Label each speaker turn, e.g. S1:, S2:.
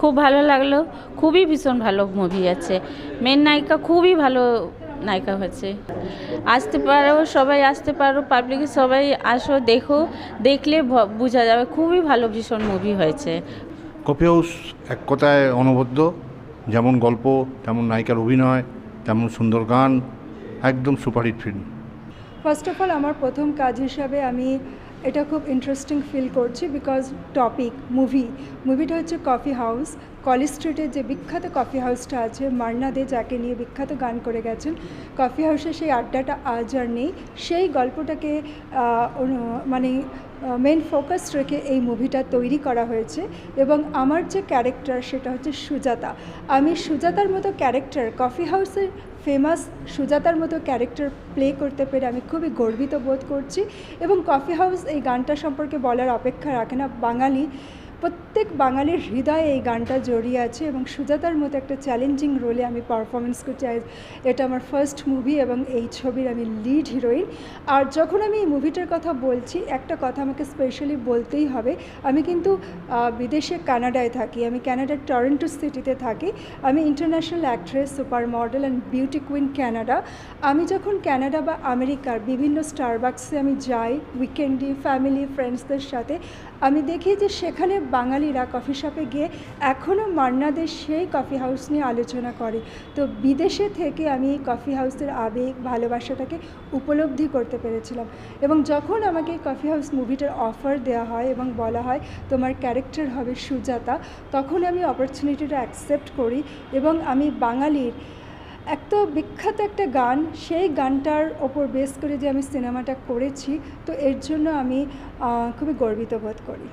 S1: খুব ভালো লাগল। খুবই ভীষণ ভালো মুভি আছে। মেন নায়িকা খুবই ভালো নায়িকা হয়েছে। আসতে পারো সবাই আসতে পারো পাবলিক সবাই আসো দেখো। দেখলে বোঝা যাবে খুবই ভালো ভীষণ মুভি হয়েছে।
S2: কফি হাউস এক কথায় অনবদ্য। যেমন গল্প তেমন নায়িকার অভিনয় তেমন সুন্দর গান একদম superhit film
S3: first of all আমার প্রথম কাজ হিসাবে আমি এটা খুব ইন্টারেস্টিং ফিল করছি বিকজ টপিক মুভি মুভিটা হচ্ছে কফি হাউস কলেজ স্ট্রিটের যে বিখ্যাত কফি হাউসটা আছে, মান্না দে যাকে নিয়ে বিখ্যাত গান করে গেছেন কফি হাউসে সেই আড্ডাটা আজ আর নেই। সেই গল্পটাকে মানে মেন ফোকাস রেখে এই মুভিটা তৈরি করা হয়েছে এবং আমার যে ক্যারেক্টার সেটা হচ্ছে সুজাতা। আমি সুজাতার মতো ক্যারেক্টার কফি হাউসের ফেমাস সুজাতার মতো ক্যারেক্টার প্লে করতে পেরে আমি খুবই গর্বিত বোধ করছি এবং কফি হাউস এই গানটা সম্পর্কে বলার অপেক্ষা রাখে না। বাঙালি প্রত্যেক বাঙালির হৃদয়ে এই গানটা জড়িয়ে আছে এবং সুজাতার মতো একটা চ্যালেঞ্জিং রোলে আমি পারফরমেন্স করছি। এটা আমার ফার্স্ট মুভি এবং এই ছবির আমি লিড হিরোইন আর যখন আমি এই মুভিটার কথা বলছি, একটা কথা আমাকে স্পেশালি বলতেই হবে। আমি কিন্তু বিদেশে কানাডায় থাকি। আমি কানাডার টরেন্টো সিটিতে থাকি। আমি international actress super model and beauty queen Canada আমি যখন কানাডা বা আমেরিকার বিভিন্ন স্টারবাক্সে আমি যাই উইকেন্ডে ফ্যামিলি ফ্রেন্ডসদের সাথে, আমি দেখি যে সেখানে বাঙালিরা কফি শপে গিয়ে এখনও মান্নাদের সেই কফি হাউস নিয়ে আলোচনা করে। তো বিদেশে থেকে আমি এই কফি হাউসের আবেগ, ভালোবাসাটাকে উপলব্ধি করতে পেরেছিলাম। এবং যখন আমাকে কফি হাউস মুভিটার অফার দেওয়া হয় এবং বলা হয়, তোমার ক্যারেক্টার হবে সুজাতা, তখন আমি অপরচুনিটিটা অ্যাকসেপ্ট করি এবং আমি বাঙালির এক তো বিখ্যাত একটা গান, সেই গানটার ওপর বেস করে যে আমি সিনেমাটা করেছি, তো এর জন্য আমি খুবই গর্বিত বোধ করি।